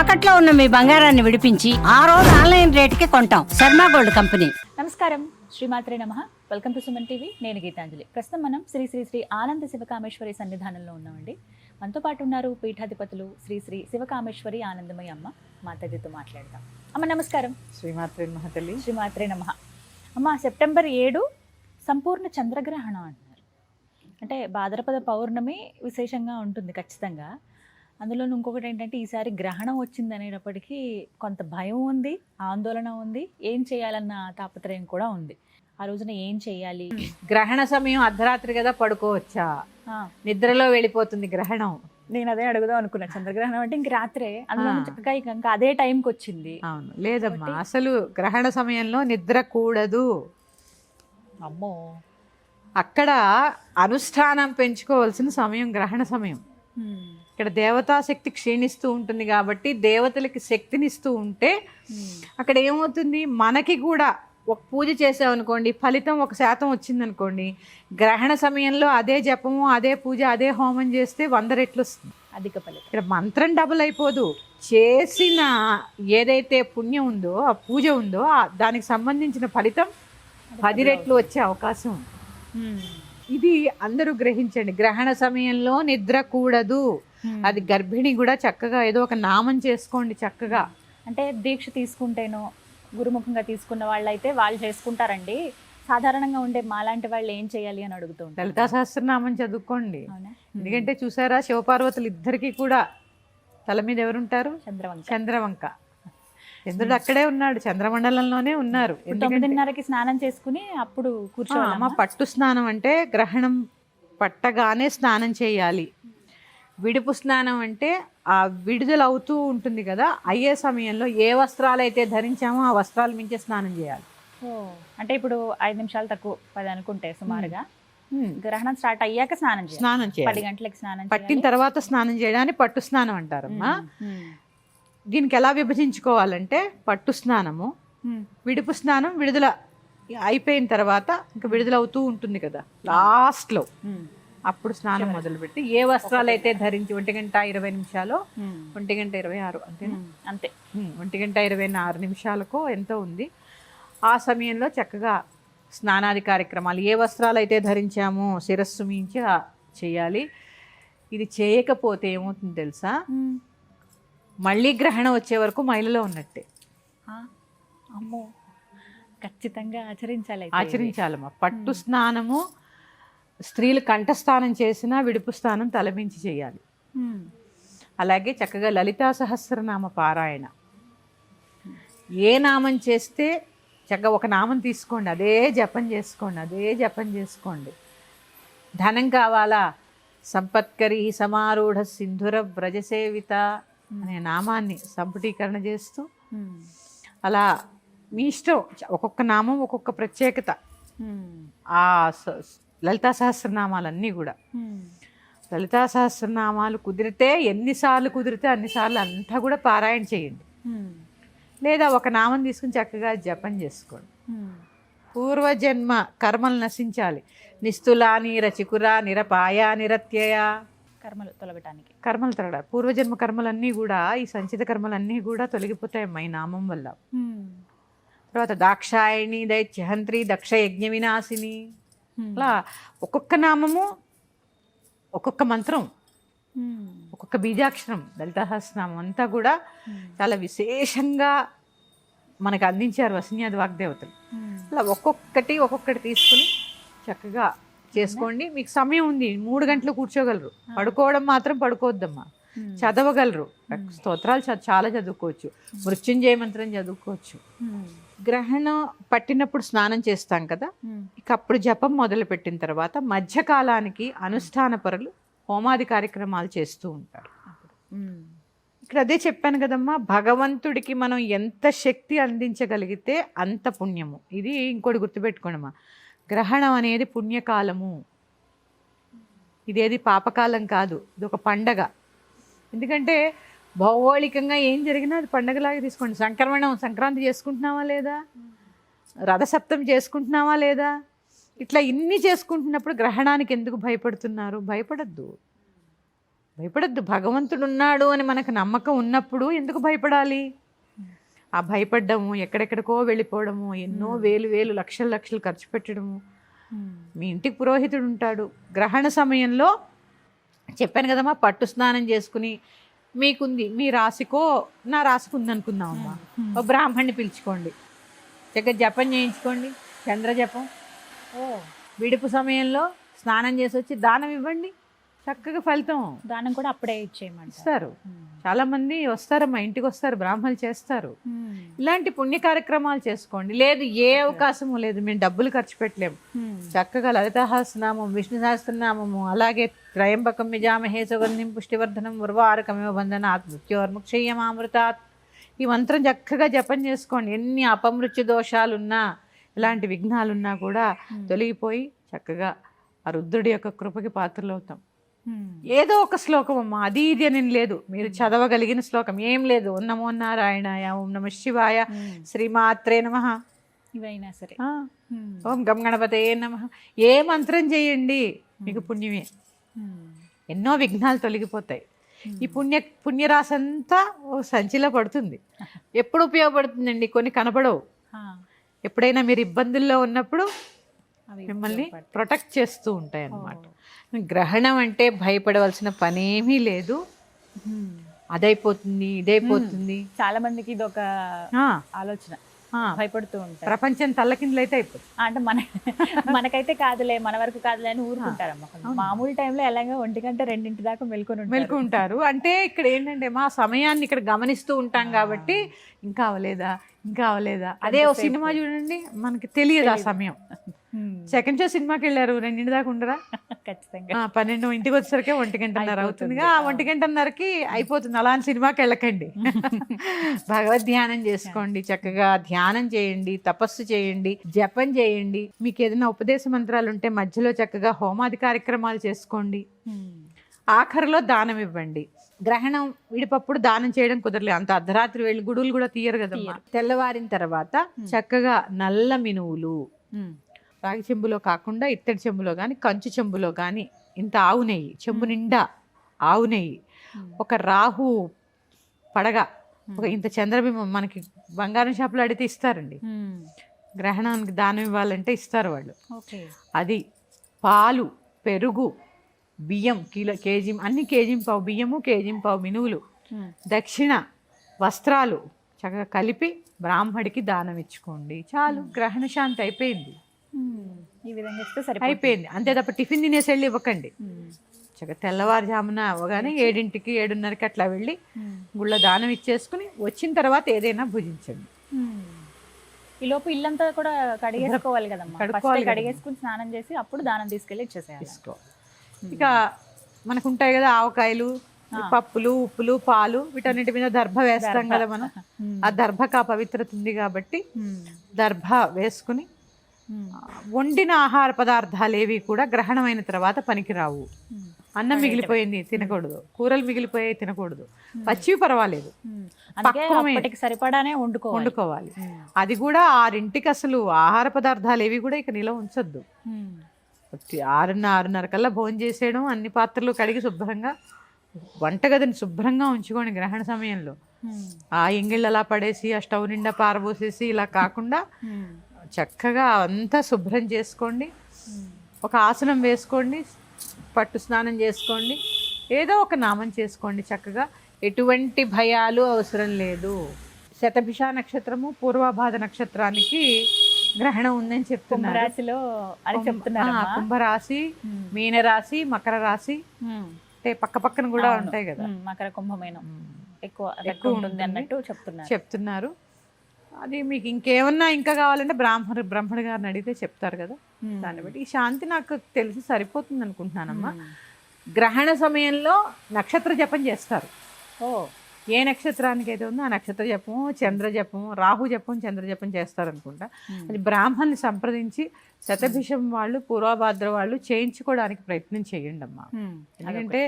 తాకట్లో ఉన్న మీ బంగారాన్ని విడిపించి ఆ రోజు ఆన్లైన్ రేటుకి కొంటాం. Sharma gold company. నమస్కారం. శ్రీమాత్రే నమ. Welcome to Suman TV. నేను గీతాంజలి. ప్రస్తుతం మనం శ్రీ శ్రీ శ్రీ ఆనంద శివకామేశ్వరి సన్నిధానంలో ఉన్నామండి. మనతో పాటు ఉన్నారు పీఠాధిపతులు శ్రీ శ్రీ శివకామేశ్వరి ఆనందమయ్య అమ్మ మాతాజీతో మాట్లాడదాం. అమ్మ నమస్కారం. శ్రీమాత్రి మహతల్లి శ్రీమాత్రే నమ. అమ్మ సెప్టెంబర్ ఏడు సంపూర్ణ చంద్రగ్రహణం అంటున్నారు అంటే భాద్రపద పౌర్ణమి విశేషంగా ఉంటుంది ఖచ్చితంగా. అందులో ఇంకొకటి ఏంటంటే ఈసారి గ్రహణం వచ్చింది అనేటప్పటికీ కొంత భయం ఉంది ఆందోళన ఉంది ఏం చేయాలన్న తాపత్రయం కూడా ఉంది. ఆ రోజున ఏం చేయాలి? గ్రహణ సమయం అర్ధరాత్రి కదా పడుకోవచ్చా? నిద్రలో వెళ్ళిపోతుంది గ్రహణం. నేను అదే అడుగుదాం అనుకున్నా. చంద్రగ్రహణం అంటే ఇంక రాత్రే. అందులో. చక్కగా ఇక అదే టైంకి వచ్చింది. అవును. లేదమ్మా అసలు గ్రహణ సమయంలో నిద్ర కూడదు. అమ్మో. అక్కడ అనుష్ఠానం పెంచుకోవాల్సిన సమయం గ్రహణ సమయం. ఇక్కడ దేవతా శక్తి క్షీణిస్తూ ఉంటుంది కాబట్టి దేవతలకి శక్తినిస్తూ ఉంటే. అక్కడ ఏమవుతుంది మనకి కూడా ఒక పూజ చేసామనుకోండి ఫలితం ఒక శాతం వచ్చిందనుకోండి గ్రహణ సమయంలో అదే జపము అదే పూజ అదే హోమం చేస్తే వంద రెట్లు వస్తుంది అధిక ఫలితం ఇక్కడ మంత్రం డబుల్ అయిపోదు చేసిన ఏదైతే పుణ్యం ఉందో ఆ పూజ ఉందో దానికి సంబంధించిన ఫలితం పది రెట్లు వచ్చే అవకాశం ఉంది. ఇది అందరూ గ్రహించండి గ్రహణ సమయంలో నిద్ర కూడదు హ్మ్. అది గర్భిణి కూడా చక్కగా ఏదో ఒక నామం చేసుకోండి చక్కగా. అంటే దీక్ష తీసుకుంటేనో గురుముఖంగా తీసుకున్న వాళ్ళైతే వాళ్ళు చేసుకుంటారండి. సాధారణంగా ఉండే మాలాంటి వాళ్ళు ఏం చేయాలి అని అడుగుతూ ఉంటారు లలితా సహస్రనామం చదువుకోండి. ఎందుకంటే చూసారా శివపార్వతులు ఇద్దరికి కూడా తల మీద ఎవరుంటారు? చంద్రవంక. చంద్రవంక. చంద్రుడు అక్కడే ఉన్నాడు చంద్రమండలంలోనే ఉన్నారు. తొమ్మిదిన్నరకి స్నానం చేసుకుని అప్పుడు కూర్చోవాలి పట్టు స్నానం అంటే గ్రహణం పట్టగానే స్నానం చేయాలి. విడుపు స్నానం అంటే ఆ విడుదల అవుతూ ఉంటుంది కదా అయ్యే సమయంలో ఏ వస్త్రాలు అయితే ధరించామో ఆ వస్త్రాలు మించే స్నానం చేయాలి అంటే ఇప్పుడు ఐదు నిమిషాలు తక్కువ పది అనుకుంటే సుమారుగా. గ్రహణం స్టార్ట్ అయ్యాక స్నానం చేయాలి స్నానం పది గంటలకు స్నానం పట్టిన తర్వాత స్నానం చేయడాన్ని పట్టు స్నానం అంటారమ్మా. దీనికి ఎలా విభజించుకోవాలంటే పట్టు స్నానము. విడుపు స్నానం విడుదల అయిపోయిన తర్వాత ఇంకా విడుదల అవుతూ ఉంటుంది కదా లాస్ట్లో. అప్పుడు స్నానం మొదలుపెట్టి ఏ వస్త్రాలు అయితే ధరించి ఒంటి గంట ఇరవై నిమిషాలు. ఒంటి గంట ఇరవై ఆరు అంతేనా. అంతే. ఉమ్, ఒంటి గంట ఇరవై ఆరు నిమిషాలకో ఎంతో ఉంది. ఆ సమయంలో చక్కగా స్నానాది కార్యక్రమాలు ఏ వస్త్రాలు అయితే ధరించామో శిరస్సు మించి చేయాలి. ఇది చేయకపోతే ఏమవుతుంది తెలుసా. మళ్ళీ గ్రహణం వచ్చే వరకు మైలలో ఉన్నట్టే. అమ్మో. ఖచ్చితంగా ఆచరించాలి. ఆచరించాలమ్మా. పట్టు స్నానము స్త్రీలు కంఠస్నానం చేసినా విడుపు స్నానం తలమించి చేయాలి. అలాగే చక్కగా లలితా సహస్రనామ పారాయణ ఏ నామం చేస్తే చక్కగా ఒక నామం తీసుకోండి అదే జపం చేసుకోండి అదే జపం చేసుకోండి ధనం కావాలా సంపత్కరి సమారూఢ సింధుర వ్రజసేవిత అనే నామాన్ని సంపుటీకరణ చేస్తూ. అలా మీ ఇష్టం ఒక్కొక్క నామం ఒక్కొక్క ప్రత్యేకత. ఆ లలితా సహస్రనామాలన్నీ కూడా. లలితా సహస్రనామాలు కుదిరితే ఎన్నిసార్లు కుదిరితే అన్నిసార్లు అంతా కూడా పారాయణ చేయండి. లేదా ఒక నామం తీసుకుని చక్కగా జపం చేసుకోండి. పూర్వజన్మ కర్మలు నశించాలి నిస్తులా నీర చికురా నిరపాయ నిరత్యయ కర్మలు తొలగటానికి కర్మలు తరడ పూర్వజన్మ కర్మలన్నీ కూడా ఈ సంచిత కర్మలన్నీ కూడా తొలగిపోతాయి ఈ నామం వల్ల. తర్వాత దాక్షాయణి దైత్యహంత్రి దక్ష యజ్ఞ వినాశిని. అలా ఒక్కొక్క నామము ఒక్కొక్క మంత్రం హ్మ్. ఒక్కొక్క బీజాక్షరం లలితా సహస్రనామం అంతా కూడా హ్మ్. చాలా విశేషంగా మనకు అందించారు వసన్యాది వాగ్దేవతలు. అలా ఒక్కొక్కటి ఒక్కొక్కటి తీసుకుని చక్కగా చేసుకోండి మీకు సమయం ఉంది మూడు గంటలు కూర్చోగలరు పడుకోవడం మాత్రం పడుకోవద్దమ్మా. చదవగలరు. స్తోత్రాలు చ- చాలా చదువుకోవచ్చు. మృత్యుంజయ మంత్రం చదువుకోవచ్చు. గ్రహణం పట్టినప్పుడు స్నానం చేస్తాం కదా. ఇక అప్పుడు జపం మొదలుపెట్టిన తర్వాత మధ్యకాలానికి అనుష్ఠాన పరులు హోమాది కార్యక్రమాలు చేస్తూ ఉంటారు. ఇక్కడ అదే చెప్పాను కదమ్మా భగవంతుడికి మనం ఎంత శక్తి అందించగలిగితే అంత పుణ్యము. ఇది ఇంకోటి గుర్తుపెట్టుకోండమ్మా. గ్రహణం అనేది పుణ్యకాలము. ఇదేది పాపకాలం కాదు. ఇది ఒక పండగ. ఎందుకంటే భౌగోళికంగా ఏం జరిగినా అది పండగలాగా తీసుకోండి. సంక్రమణం సంక్రాంతి చేసుకుంటున్నావా లేదా? రథసప్తం చేసుకుంటున్నావా లేదా? ఇట్లా ఇన్ని చేసుకుంటున్నప్పుడు గ్రహణానికి ఎందుకు భయపడుతున్నారు? భయపడద్దు. భయపడద్దు. భగవంతుడు ఉన్నాడు అని మనకు నమ్మకం ఉన్నప్పుడు ఎందుకు భయపడాలి? ఆ భయపడ్డము ఎక్కడెక్కడికో వెళ్ళిపోవడము ఎన్నో వేలు వేలు లక్షలు లక్షలు ఖర్చు పెట్టడము. మీ ఇంటికి పురోహితుడు ఉంటాడు. గ్రహణ సమయంలో చెప్పాను కదమ్మా పట్టు స్నానం చేసుకుని మీకుంది మీ రాశికో నా రాశికి ఉంది అనుకుందామమ్మా ఓ బ్రాహ్మణ్ణి పిలుచుకోండి. చక్కగా జపం చేయించుకోండి చంద్ర జపం ఓ విడుపు సమయంలో స్నానం చేసి వచ్చి దానం ఇవ్వండి. చక్కగా ఫలితం. దానం కూడా అప్పుడే ఇచ్చేయమంటారు. ఇస్తారు. చాలా మంది వస్తారు మా ఇంటికి వస్తారు బ్రాహ్మణులు చేస్తారు. ఇలాంటి పుణ్య కార్యక్రమాలు చేసుకోండి. లేదు ఏ అవకాశము లేదు. మేము డబ్బులు ఖర్చు పెట్టలేము. చక్కగా లలితాహాసనామం విష్ణు సహస్రనామము అలాగే త్రయంబకం యజామహే సుగంధిం పుష్టివర్ధనం ఉర్వారకమివ బంధన మృత్యోర్ముక్షయ్యమామృతాత్ ఈ మంత్రం చక్కగా జపం చేసుకోండి. ఎన్ని అపమృత్యు దోషాలున్నా ఎలాంటి విఘ్నాలున్నా కూడా తొలగిపోయి చక్కగా ఆ రుద్రుడి యొక్క కృపకి పాత్రలు అవుతాం ఏదో ఒక శ్లోకం అమ్మా అది ఇది అని లేదు. మీరు చదవగలిగిన శ్లోకం. ఏం లేదు. ఓం నమో నారాయణాయ ఓం నమ శివాయ శ్రీమాత్రే నమ. ఇవైనా సరే. ఓం గం గణపతే నమ. ఏ మంత్రం చేయండి? మీకు పుణ్యమే. ఎన్నో విఘ్నాలు తొలగిపోతాయి. ఈ పుణ్య పుణ్యరాశి అంతా ఓ సంచిలో పడుతుంది. ఎప్పుడు ఉపయోగపడుతుందండి? కొన్ని కనపడవు. ఎప్పుడైనా మీరు ఇబ్బందుల్లో ఉన్నప్పుడు మిమ్మల్ని ప్రొటెక్ట్ చేస్తూ ఉంటాయి అన్నమాట గ్రహణం అంటే భయపడవలసిన పనేమీ లేదు. అదైపోతుంది ఇదైపోతుంది. చాలా మందికి ఇది ఒక ఆలోచన. భయపడుతూ ఉంటారు. ప్రపంచం తల్లకిందులైతే అయిపోతుంది. అంటే మన మనకైతే కాదులే మన వరకు కాదులే అని ఊరుకుంటారమ్మ. మామూలు టైంలో ఎలాగో ఒంటి గంట రెండింటి దాకా మెల్కొని మెలుకుంటారు. అంటే ఇక్కడ ఏంటంటే మా సమయాన్ని ఇక్కడ గమనిస్తూ ఉంటాం కాబట్టి ఇంకా అవలేదా ఇంకా అవలేదా? అదే ఓ సినిమా చూడండి మనకి తెలియదు ఆ సమయం. సెకండ్ షో సినిమాకి వెళ్ళారు రెండింటి దాకా ఉండరా? ఖచ్చితంగా. పన్నెండు ఇంటికి వచ్చేసరికి ఒంటి గంటన్నర అవుతుందిగా ఆ ఒంటి గంటన్నరకి అయిపోతుంది. అలాంటి సినిమాకి వెళ్ళకండి. భగవద్ ధ్యానం చేసుకోండి. చక్కగా ధ్యానం చేయండి తపస్సు చేయండి జపం చేయండి. మీకు ఏదైనా ఉపదేశ మంత్రాలు ఉంటే మధ్యలో చక్కగా హోమాది కార్యక్రమాలు చేసుకోండి. హ్మ్. ఆఖరిలో దానం ఇవ్వండి. గ్రహణం విడిపప్పుడు దానం చేయడం కుదరలేదు. అంత అర్ధరాత్రి వెళ్ళి గుడులు కూడా తీయరు కదమ్మా. తెల్లవారిన తర్వాత చక్కగా నల్ల మినువులు. రాగి చెంబులో కాకుండా ఇత్తడి చెంబులో కానీ కంచు చెంబులో కానీ ఇంత ఆవు నెయ్యి చెంబు నిండా ఆవు నెయ్యి. ఒక రాహు పడగ ఒక ఇంత చంద్రబింబం మనకి బంగారం షాపులో అడిగితే ఇస్తారండి. గ్రహణానికి దానం ఇవ్వాలంటే ఇస్తారు వాళ్ళు. అది పాలు పెరుగు బియ్యం కిలో కేజీ అన్ని కేజీ పావు బియ్యము కేజీ పావు మినువులు. దక్షిణ వస్త్రాలు చక్కగా కలిపి బ్రాహ్మడికి దానం ఇచ్చుకోండి. చాలు గ్రహణ శాంతి అయిపోయింది. ఈ విధంగా ఇస్తే సరిపోతుంది. అయిపోయింది. అంతే తప్ప టిఫిన్ తినేసి వెళ్ళి ఇవ్వకండి తెల్లవారుజామున అవ్వగానే ఏడింటికి ఏడున్నరకి అట్లా వెళ్ళి. గుళ్ళ దానం ఇచ్చేసుకుని వచ్చిన తర్వాత ఏదైనా భుజించండి. ఈ లోపు ఇల్లంతా కూడా కడిగేసుకోవాలి కదమ్మా. కడిగేసుకుని స్నానం చేసి అప్పుడు దానం తీసుకెళ్ళి ఇచ్చేసేయాలి. తీసుకో. ఇక మనకు ఉంటాయి కదా ఆవకాయలు పప్పులు ఉప్పులు పాలు వీటన్నిటి మీద దర్భ వేస్తాం కదా మనం. ఆ దర్భకు ఆ పవిత్రత ఉంది కాబట్టి. దర్భ వేసుకుని వండిన ఆహార పదార్థాలు ఏవి కూడా గ్రహణమైన తర్వాత పనికిరావు. అన్నం మిగిలిపోయింది తినకూడదు. కూరలు మిగిలిపోయాయి తినకూడదు. పచ్చివి పర్వాలేదు. సరిపడానే వండుకోవాలి. వండుకోవాలి. అది కూడా ఆరింటికి అసలు ఆహార పదార్థాలు ఏవి కూడా ఇక నిలవ ఉంచొద్దు. ఆరున్న ఆరున్నర కల్లా భోజనం చేసేయడం అన్ని పాత్రలు కడిగి శుభ్రంగా వంటగదిని శుభ్రంగా ఉంచుకోండి గ్రహణ సమయంలో. ఆ ఎంగిళ్ళు అలా పడేసి ఆ స్టవ్ నిండా పారబోసేసి ఇలా కాకుండా. చక్కగా అంతా శుభ్రం చేసుకోండి. ఒక ఆసనం వేసుకోండి పట్టు స్నానం చేసుకోండి ఏదో ఒక నామం చేసుకోండి చక్కగా ఎటువంటి భయాలు అవసరం లేదు శతభిష నక్షత్రము పూర్వభాద నక్షత్రానికి గ్రహణం ఉందని చెప్తున్నారు కుంభరాశిలో అని చెప్తున్నారు కుంభరాశి. మీనరాశి మకర రాశి. అంటే పక్క పక్కన కూడా. ఉంటాయి కదా. మకర కుంభమేనం ఎక్కువ ఎక్కువ ఉంటుంది. అన్నట్టు చెప్తున్నారు చెప్తున్నారు అది మీకు ఇంకేమన్నా ఇంకా కావాలంటే బ్రాహ్మణ బ్రహ్మణ గారిని అడిగితే చెప్తారు కదా. దాన్ని బట్టి ఈ శాంతి నాకు తెలిసి సరిపోతుంది అనుకుంటున్నానమ్మా. గ్రహణ సమయంలో నక్షత్ర జపం చేస్తారు ఓ ఏ నక్షత్రానికి అయితే ఉందో ఆ నక్షత్ర జపము చంద్ర జపము రాహు జపం చంద్ర జపం చేస్తారు అనుకుంటా. అది బ్రాహ్మణ్ని సంప్రదించి శతభిషం వాళ్ళు పూర్వభాద్ర వాళ్ళు చేయించుకోవడానికి ప్రయత్నం చేయండి అమ్మా. ఎందుకంటే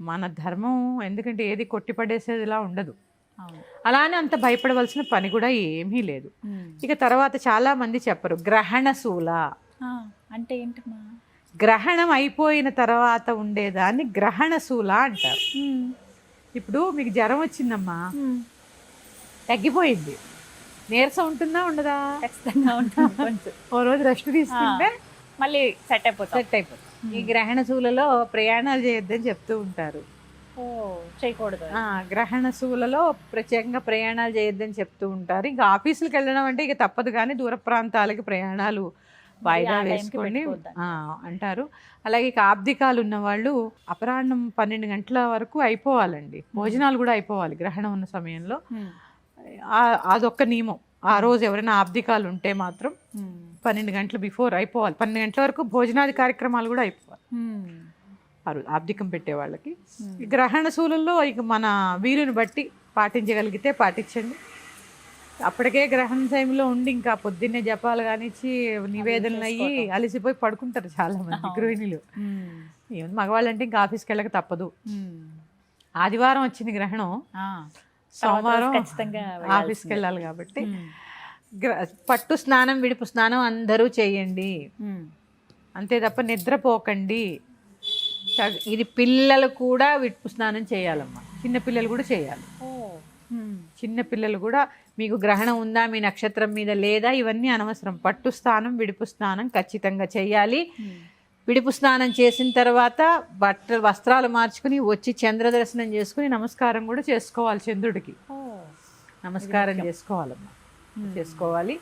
మన ధర్మం ఎందుకంటే ఏది కొట్టిపడేసేదిలా ఉండదు అలానే అంత భయపడవలసిన పని కూడా ఏమీ లేదు. ఇక తర్వాత చాలా మంది చెప్పరు గ్రహణ శూల. అంటే ఏంటమ్మా? గ్రహణం అయిపోయిన తర్వాత ఉండేదాన్ని గ్రహణ శూల అంటారు. ఇప్పుడు మీకు జ్వరం వచ్చిందమ్మా. తగ్గిపోయింది. నీరసం ఉంటుందా ఉండదా? ఖచ్చితంగా ఉంటుంది ఓ రోజు రెస్ట్ తీసుకుంటే మళ్ళీ సెట్ అయిపోతాం. సెట్ అయిపోతుంది ఈ గ్రహణ శూలలో ప్రయాణాలు చేయొద్దని చెప్తూ ఉంటారు. చేయకూడదు గ్రహణ శూలలో ప్రత్యేకంగా ప్రయాణాలు చేయొద్దని చెప్తూ ఉంటారు. ఇంకా ఆఫీసులకు వెళ్ళడం అంటే ఇక తప్పదు కానీ దూర ప్రాంతాలకి ప్రయాణాలు వాయిదా. ఆ, అంటారు. అలాగే ఇక ఆబ్దికాలు ఉన్న వాళ్ళు అపరాహ్నం పన్నెండు గంటల వరకు అయిపోవాలండి. భోజనాలు కూడా అయిపోవాలి గ్రహణం ఉన్న సమయంలో. ఆ- అదొక్క నియమం. ఆ రోజు ఎవరైనా ఆబ్దికాలు ఉంటే మాత్రం పన్నెండు గంటలు బిఫోర్ అయిపోవాలి. పన్నెండు గంటల వరకు భోజనాది కార్యక్రమాలు కూడా అయిపోవాలి. రోజు ఆబ్దికం పెట్టే వాళ్ళకి. గ్రహణ శూలంలో ఇక మన వీలుని బట్టి పాటించగలిగితే పాటించండి. అప్పటికే గ్రహణ టైంలో ఉండి ఇంకా పొద్దున్నే జపాలు కానిచ్చి నివేదనలు అయ్యి. అలసిపోయి పడుకుంటారు చాలా మంది. గృహిణులు. ఏమన్నా మగవాళ్ళు అంటే ఇంకా ఆఫీస్కి వెళ్ళక తప్పదు. ఆదివారం వచ్చింది గ్రహణం. సోమవారం ఖచ్చితంగా ఆఫీస్కి వెళ్ళాలి కాబట్టి. పట్టు స్నానం విడుపు స్నానం అందరూ చేయండి. అంతే తప్ప నిద్రపోకండి. ఇది పిల్లలు కూడా విడుపు స్నానం చేయాలమ్మా. చిన్న పిల్లలు కూడా చేయాలి. చిన్న పిల్లలు కూడా మీకు గ్రహణం ఉందా మీ నక్షత్రం మీద లేదా ఇవన్నీ అనవసరం. పట్టు స్నానం విడుపు స్నానం ఖచ్చితంగా చేయాలి. విడుపు స్నానం చేసిన తర్వాత బట్టలు వస్త్రాలు మార్చుకుని వచ్చి చంద్ర దర్శనం చేసుకుని నమస్కారం కూడా చేసుకోవాలి చంద్రుడికి. నమస్కారం చేసుకోవాలమ్మా. చేసుకోవాలి.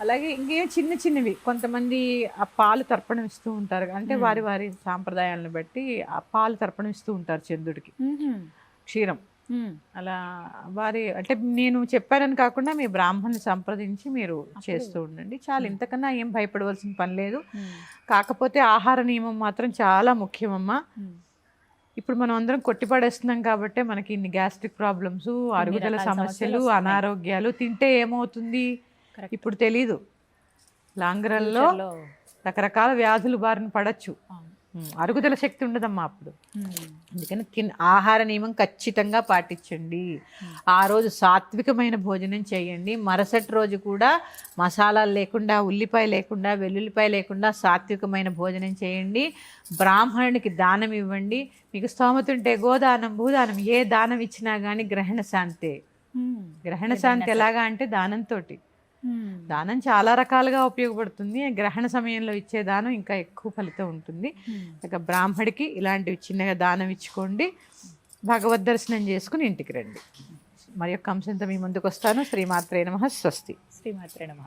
అలాగే ఇంకేం చిన్న చిన్నవి. కొంతమంది ఆ పాలు తర్పణం ఇస్తూ ఉంటారు. అంటే వారి వారి సాంప్రదాయాలను బట్టి ఆ పాలు తర్పణం ఇస్తూ ఉంటారు చంద్రుడికి. క్షీరం. అలా వారి అంటే నేను చెప్పానని కాకుండా మీ బ్రాహ్మణ్ని సంప్రదించి మీరు చేస్తూ ఉండండి. చాలా ఇంతకన్నా ఏం భయపడవలసిన పని లేదు. కాకపోతే ఆహార నియమం మాత్రం చాలా ముఖ్యమమ్మా. ఇప్పుడు మనం అందరం కొట్టిపడేస్తున్నాం కాబట్టి మనకి ఇన్ని గ్యాస్ట్రిక్ ప్రాబ్లమ్స్ అరుగుదల సమస్యలు. అనారోగ్యాలు తింటే ఏమవుతుంది. ఇప్పుడు తెలీదు. లాంగ్ రన్లో రకరకాల వ్యాధులు బారిన పడచ్చు. అరుగుదల శక్తి ఉండదమ్మా అప్పుడు. అందుకని తిన్ ఆహార నియమం ఖచ్చితంగా పాటించండి. ఆ రోజు సాత్వికమైన భోజనం చేయండి. మరుసటి రోజు కూడా మసాలాలు లేకుండా ఉల్లిపాయ లేకుండా వెల్లుల్లిపాయ లేకుండా సాత్వికమైన భోజనం చేయండి. బ్రాహ్మణునికి దానం ఇవ్వండి. మీకు స్తోమత ఉంటే గోదానం భూదానం ఏ దానం ఇచ్చినా కానీ గ్రహణ శాంతే. గ్రహణ శాంతి ఎలాగా అంటే దానంతోటి. దానం చాలా రకాలుగా ఉపయోగపడుతుంది. గ్రహణ సమయంలో ఇచ్చే దానం ఇంకా ఎక్కువ ఫలితం ఉంటుంది. ఇక బ్రాహ్మడికి ఇలాంటివి చిన్నగా దానం ఇచ్చుకోండి. భగవద్ దర్శనం చేసుకుని ఇంటికి రండి. మరి యొక్క అంశంతో మీ ముందుకు వస్తాను శ్రీమాత్రే నమ. స్వస్తి. శ్రీమాత్రే నమ.